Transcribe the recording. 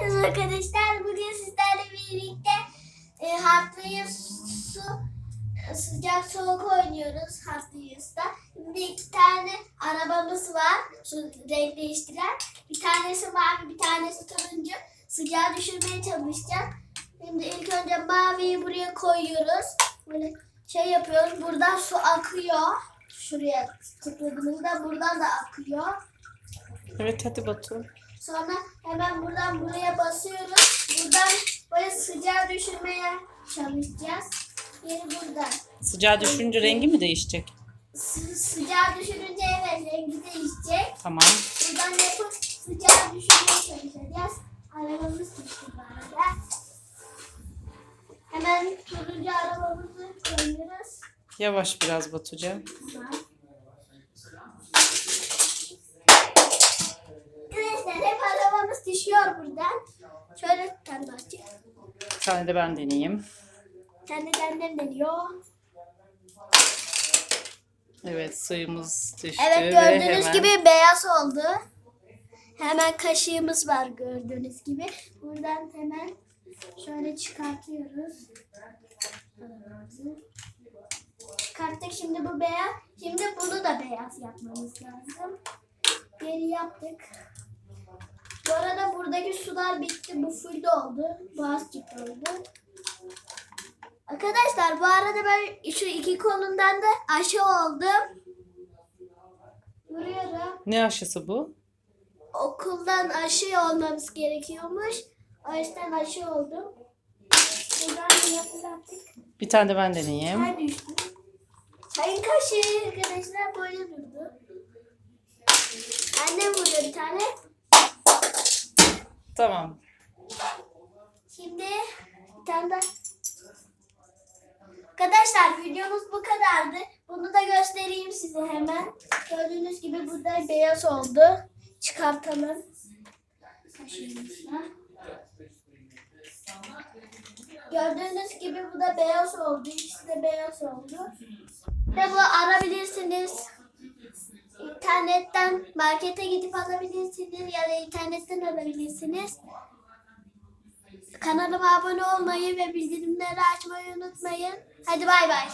Merhaba arkadaşlar. Bugün sizlerle birlikte e, Wheels su e, sıcak soğuk oynuyoruz Wheels'ta. Şimdi iki tane arabamız var. Şu renk değiştiren. Bir tanesi mavi, bir tanesi turuncu. Sıcağı düşürmeye çalışacağız. Şimdi ilk önce maviyi buraya koyuyoruz. Böyle şey yapıyoruz. Buradan su akıyor. Şuraya tıkladığımızda buradan da akıyor. Evet hadi Batu. Sonra hemen buradan buraya basıyoruz. Buradan böyle sıcağı düşürmeye çalışacağız. Yeri buradan. Sıcağı düşünce rengi mi değişecek? Sı- sıcağı düşürünce evet rengi değişecek. Tamam. Buradan yapıp sıcağı düşürmeye çalışacağız. Arabamız düştü bu arada. Hemen turuncu arabamızı koyuyoruz. Yavaş biraz Batucan. Tamam. Tane de ben deneyeyim. Kendi kendine deniyor. Evet suyumuz düştü. Evet ve gördüğünüz hemen- gibi beyaz oldu. Hemen kaşığımız var gördüğünüz gibi. Buradan hemen şöyle çıkartıyoruz. Çıkarttık şimdi bu beyaz. Şimdi bunu da beyaz yapmamız lazım. Geri yaptık. Bu arada buradaki sular bitti. Bu full oldu. Bu azıcık oldu. Arkadaşlar bu arada ben şu iki kolundan da aşı oldum. Vuruyorum. Ne aşısı bu? Okuldan aşı olmamız gerekiyormuş. O yüzden aşı oldum. Buradan yapacaktık. Bir tane de ben deneyeyim. Çay düştü. Çayın kaşığı arkadaşlar böyle durdu. Annem vuruyor bir tane. Tamam. Şimdi bir tane daha. Arkadaşlar videomuz bu kadardı. Bunu da göstereyim size hemen. Gördüğünüz gibi burada beyaz oldu. Çıkartalım. Gördüğünüz gibi bu da beyaz oldu. İkisi de beyaz oldu. Ve bu alabilirsiniz. İnternetten markete gidip alabilirsiniz ya da internetten alabilirsiniz. Kanalıma abone olmayı ve bildirimleri açmayı unutmayın. Hadi bay bay.